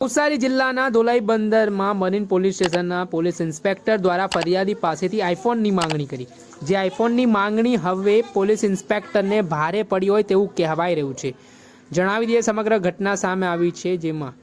નવસારી જિલ્લાના ધોલાઈ બંદરમાં marine police સ્ટેશનના પોલીસ ઇન્સ્પેક્ટર દ્વારા ફરિયાદી પાસેથી આઈફોનની માંગણી કરી. જે આઈફોનની માંગણી હવે પોલીસ ઇન્સ્પેક્ટરને ભારે પડી હોય તેવું કહેવાઈ રહ્યું છે. જણાવી દઈએ સમગ્ર ઘટના સામે આવી છે, જેમાં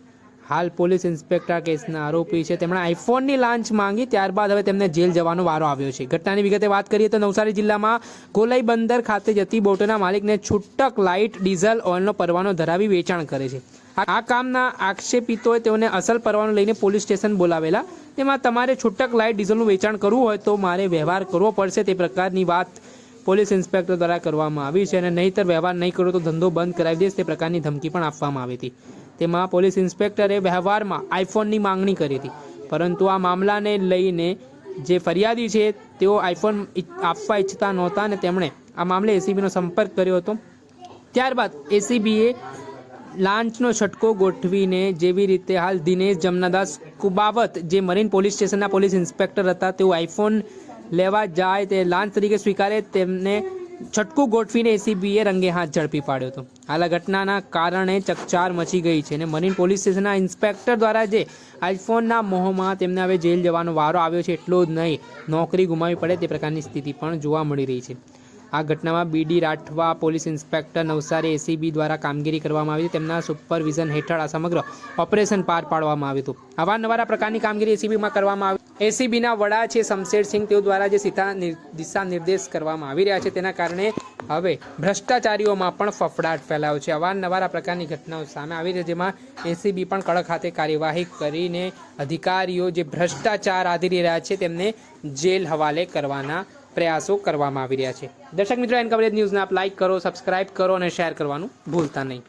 હાલ પોલીસ ઇન્સ્પેક્ટર કેસના આરોપી છે. તેમણે આઈફોનની લાંચ માંગી, ત્યારબાદ હવે તેમને જેલ જવાનો વારો આવ્યો છે. ઘટનાની વિગતે વાત કરીએ તો નવસારી જિલ્લામાં ગોલાઈ બંદર ખાતે જતી બોટોના માલિકને છૂટક લાઇટ, ડીઝલ, ઓઇલનો પરવાનો ધરાવી વેચાણ કરે છે. આ કામના આક્ષેપિતોએ તેઓને અસલ પરવાનો લઈને પોલીસ સ્ટેશન બોલાવેલા. તેમાં તમારે છૂટક લાઇટ ડીઝલનું વેચાણ કરવું હોય તો મારે વ્યવહાર કરવો પડશે, તે પ્રકારની વાત પોલીસ ઇન્સ્પેક્ટર દ્વારા કરવામાં આવી છે અને નહીંતર વ્યવહાર નહીં કરો તો ધંધો બંધ કરાવી દઈશ તે પ્રકારની ધમકી પણ આપવામાં આવી હતી. તેમાં પોલીસ ઇન્સ્પેક્ટરે વ્યવહારમાં આઈફોનની માંગણી કરી હતી. પરંતુ આ મામલાને લઈને જે ફરિયાદી છે, તેઓ આઈફોન આપવા ઈચ્છતા નહોતા અને તેમણે આ મામલે એસીબીનો સંપર્ક કર્યો હતો. ત્યારબાદ એસીબીએ લાંચનો છટકો ગોઠવીને જેવી રીતે હાલ દિનેશ જમનાદાસ કુબાવત જે મરીન પોલીસ સ્ટેશનના પોલીસ ઇન્સ્પેક્ટર હતા, તેઓ આઈફોન લેવા જાય તે લાંચ તરીકે સ્વીકારે, તેમને છટકું ગોઠવીને એસીબીએ રંગે હાથ ઝડપી પાડ્યો હતો. હાલ આ ઘટનાના કારણે ચકચાર મચી ગઈ છે અને મરીન પોલીસ સ્ટેશનના ઇન્સ્પેક્ટર દ્વારા જે આઈફોનના મોહમાં તેમને હવે જેલ જવાનો વારો આવ્યો છે, એટલો જ નહીં, નોકરી ગુમાવી પડે તે પ્રકારની સ્થિતિ પણ જોવા મળી રહી છે. આ ઘટનામાં B D Rathwa, police inspector Navsari, ACB દ્વારા કામગીરી કરવામાં આવી તેમના સુપરવિઝન હેઠળ આ સમગ્ર ઓપરેશન પાર પાડવામાં આવ્યું હતું. અવારનવાર આ પ્રકારની કામગીરી એસીબીમાં કરવામાં આવી. એસીબીના વડા છે શમશેરસિંહ તેઓ દ્વારા જે સીધા દિશા નિર્દેશ કરવામાં આવી રહ્યા છે, તેના કારણે હવે ભ્રષ્ટાચારીઓમાં પણ ફફડાટ ફેલાયો છે. અવારનવાર આ પ્રકારની ઘટનાઓ સામે આવી છે, જેમાં એસીબી પણ કડક હાથે કાર્યવાહી કરીને અધિકારીઓ જે ભ્રષ્ટાચાર આદરી રહ્યા છે, તેમને જેલ હવાલે કરવાના પ્રયાસો કરવામાં આવી રહ્યા છે. દર્શક મિત્રો એન કવરેજ ન્યૂઝને આપ લાઇક કરો સબસ્ક્રાઇબ કરો અને શેર કરવાનું ભૂલતા નહીં.